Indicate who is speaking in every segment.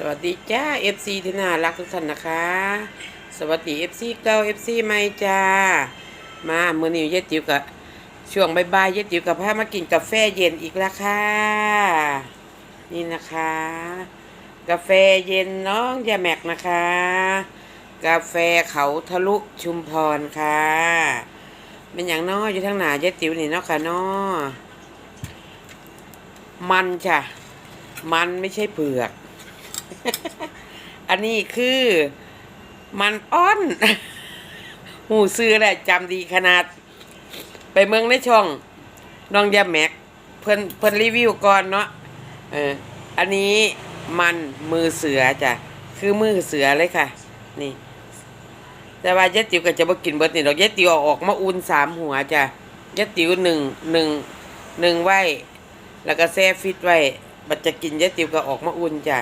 Speaker 1: สวัสดีจ้า FC ที่น่ารักทุกท่านนะคะ สวัสดี FC เก่า FC ใหม่จ้า มาเมื่อนี้เย็ดจิ๋วกับช่วงบ่ายๆเย็ดจิ๋วกับพามากินกาแฟเย็นอีกแล้วค่ะ นี่นะคะ กาแฟเย็นน้องยาแม็กนะคะ กาแฟเขาทะลุชุมพรค่ะ เป็นอย่างน้ออยู่ทางหนาเย็ดจิ๋วนี่เนาะค่ะน้อมันจ้ะมันไม่ใช่เผือก อันนี้คือมันอ้อน หูซื้อแหละจำดีขนาด ไปเมืองในช่องน้องยาแม็ก เพิ่นเพิ่นรีวิวก่อนเนาะเอออันนี้มันมือเสือจ้ะ คือมือเสือเลยค่ะ นี่ แต่ว่าเยะติ๋วก็จะบ่กินเบิดนี่ดอกเยะติ๋วอออกมาอุ่นสามหัวจ้ะเยะติ๋วหนึ่งหนึ่งหนึ่งไว้ แล้วก็แช่ฟิตไว้ บัดจะกินเยะติ๋วก็ออกมาอุ่นจ้ะ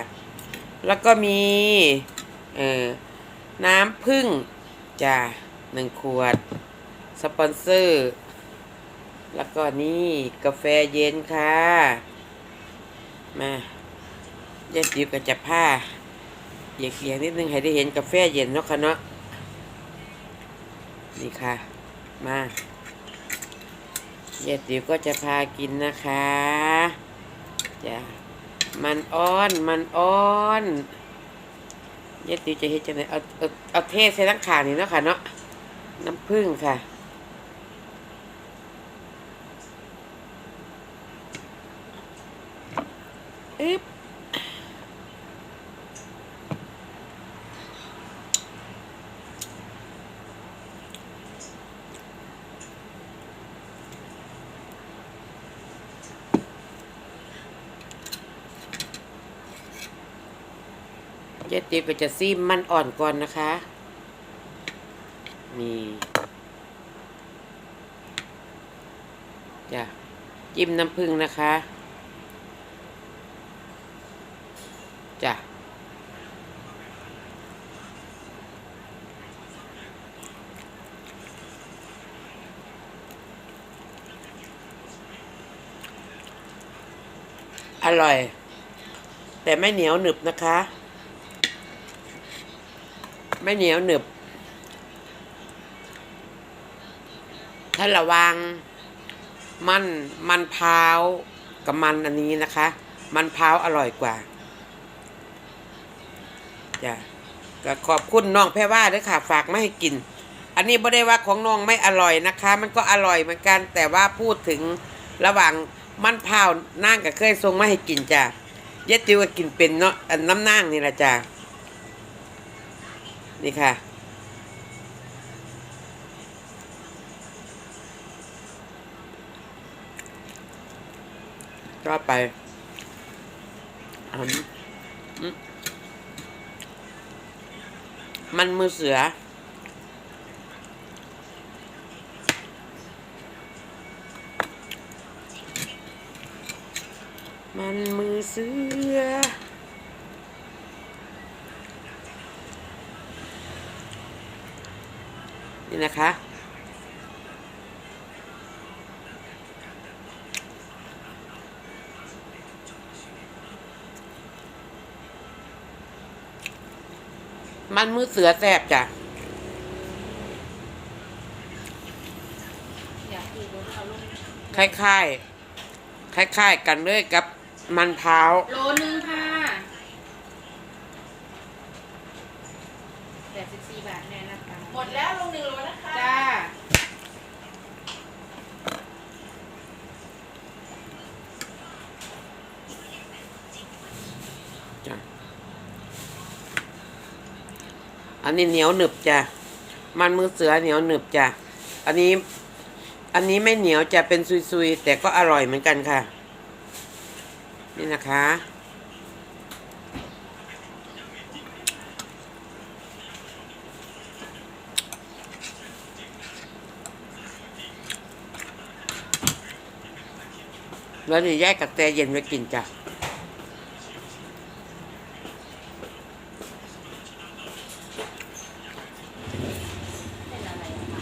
Speaker 1: แล้วก็มีเออน้ำผึ้งจ้ะหนึ่งขวด สปอนเซอร์ แล้วก็นี่กาแฟเย็นค่ะ มาเย็ดดิวกับจับผ้าเหยียกๆนิดนึงให้ได้เห็นกาแฟเย็นเนาะค่ะเนาะนี่ค่ะ มาเย็ดดิวก็จะพากินนะคะจ้ะ มันอ้อน มันอ้อนเย็ดติวจะเฮ็ดจังไดเอาเอาเอาเทใส่ทั้งขานี่เนาะค่ะเนาะน้ำผึ้งค่ะ เยดติวก็จะซีมมันอ่อนก่อนนะคะนี่จ้ะจิ้มน้ำผึ้งนะคะจ้ะอร่อย แต่ไม่เหนียวหนึบนะคะ ไม่เหนียวหนึบ ถ้าระวังมันมันพร้าวกับมันอันนี้นะคะ มันพร้าวอร่อยกว่าจ้ะก็ขอบคุณน้องแพรว่าด้วยค่ะ ฝากมาให้กิน อันนี้ไม่ได้ว่าของน้องไม่อร่อยนะคะ มันก็อร่อยเหมือนกัน แต่ว่าพูดถึงระหว่างมันพร้าวนั่งกับเคยทรงมาให้กินจ้ะเย็ดติวก็กินเป็นเนาะนน้ำนั่งนี่แหละจ้ะ นี่ค่ะ ก็ไปมมันมือเสือ มันมือเสือ นี่นะคะ มันมือเสือแสบจ้ะ
Speaker 2: อยากกินรสเอาลง
Speaker 1: คล้ายๆคล้ายๆกันเลยกับมันเท้าว
Speaker 2: โลนึงค่ะแปดสิบสี่บาทแน่นะคะ
Speaker 3: หมดแล้วลงหนึ่งโลนะคะ
Speaker 2: จ้า
Speaker 1: จ้ะ อันนี้เหนียวหนึบจ้ะ มันมือเสือเหนียวหนึบจ้ะ อันนี้ อันนี้ไม่เหนียวจะเป็นซุยๆ แต่ก็อร่อยเหมือนกันค่ะ นี่นะคะแล้วนี่แยกกับแต่เย็นไว้กินจ้ะ
Speaker 2: เป็นอะไรอะคะ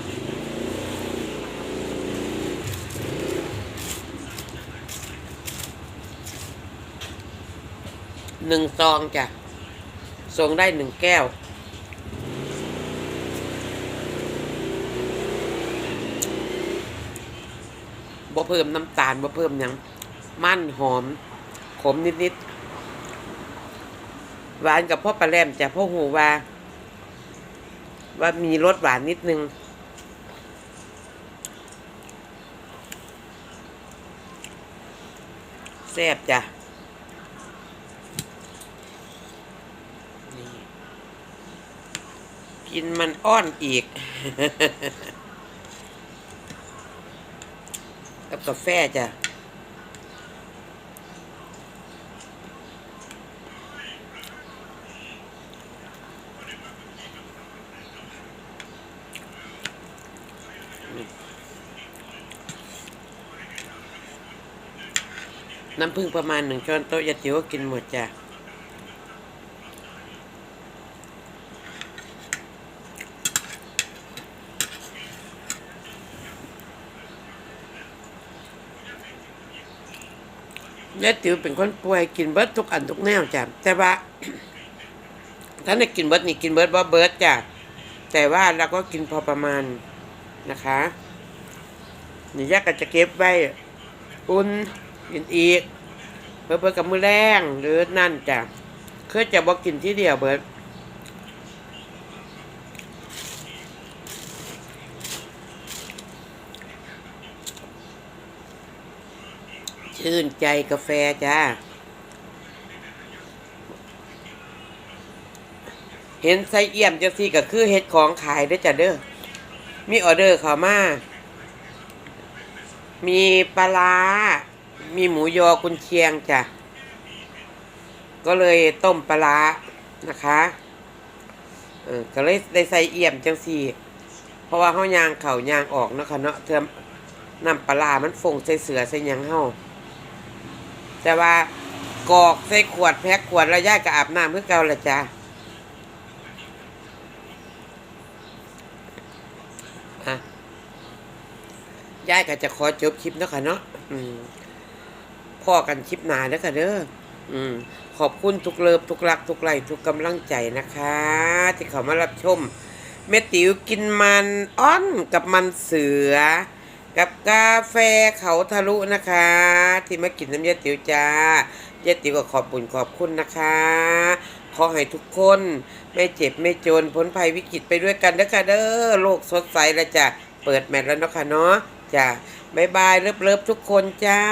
Speaker 1: หนึ่งซองจ้ะส่งได้หนึ่งแก้ว บ่เพิ่มน้ำตาล บ่เพิ่มยัง มันหอม ขมนิดๆ หวานกับพ่อปลาแรมจะพ่อหูว่า ว่ามีรสหวานนิดนึงแซ่บจ้ะ กินมันอ้อนอีก กับกาแฟจ้ะน้ำผึ้งประมาณหนึ่งช้อนโต๊ะยาติ๋วกินหมดจ้ะ ยายติ๋วเป็นคนป่วยกินเบิร์ดทุกอันทุกแนวจ้ะแต่ว่าถ้านกินเบิร์ดนี่กินเบิร์ดว่าเบิร์ดจ้ะแต่ว่าเราก็กินพอประมาณนะคะนี่ยากก็จะเก็บไว้อุ่นกินอีกเบิร์ดกับมือแรงหรือนั่นจ้ะเคือจะบอกกินที่เดียวเบิร์ด ชื่นใจกาแฟจ้า เห็นไส้เอี่ยมจังซี่ก็คือเฮ็ดของขายเด้จ้ะเด้อ มีออเดอร์เข้ามา มีปลา มีหมูยอกุนเชียงจ้ะ ก็เลยต้มปลานะคะเออก็เลยได้ใส่เอี่ยมจังซี่ เพราะว่าเฮายางเข่ายางออกเนาะค่ะเนาะเทอมน้ำปลา มันฟงใส่เสือใส่ยังเฮา แต่ว่ากอกใส่ขวดแพ็คขวดแล้วย่ายก็อาบน้ำคือเก่าละจ้ะอะยายก็จะขอจบคลิปแล้วค่ะเนาะอืมพ่อกันคลิปหนาเด้อค่ะเด้ออืมขอบคุณทุกเลิฟทุกรักทุกไลทุกกำลังใจนะคะ ที่เขามารับชมเมติวกินมันอ้อนกับมันเสือ กับกาแฟเขาทะลุนะคะ ที่มากินน้ำยาติ๋วจ้ายาติ๋วก็ขอบบุญขอบคุณนะคะ ขอให้ทุกคนไม่เจ็บไม่จนพ้นภัยวิกฤตไปด้วยกันนะคะเด้อโลกสดใสแล้วจ้ะเปิดแมทแล้วเนาะค่ะเนาะจ้ะบ๊ายบายเลิฟๆทุกคนจ้า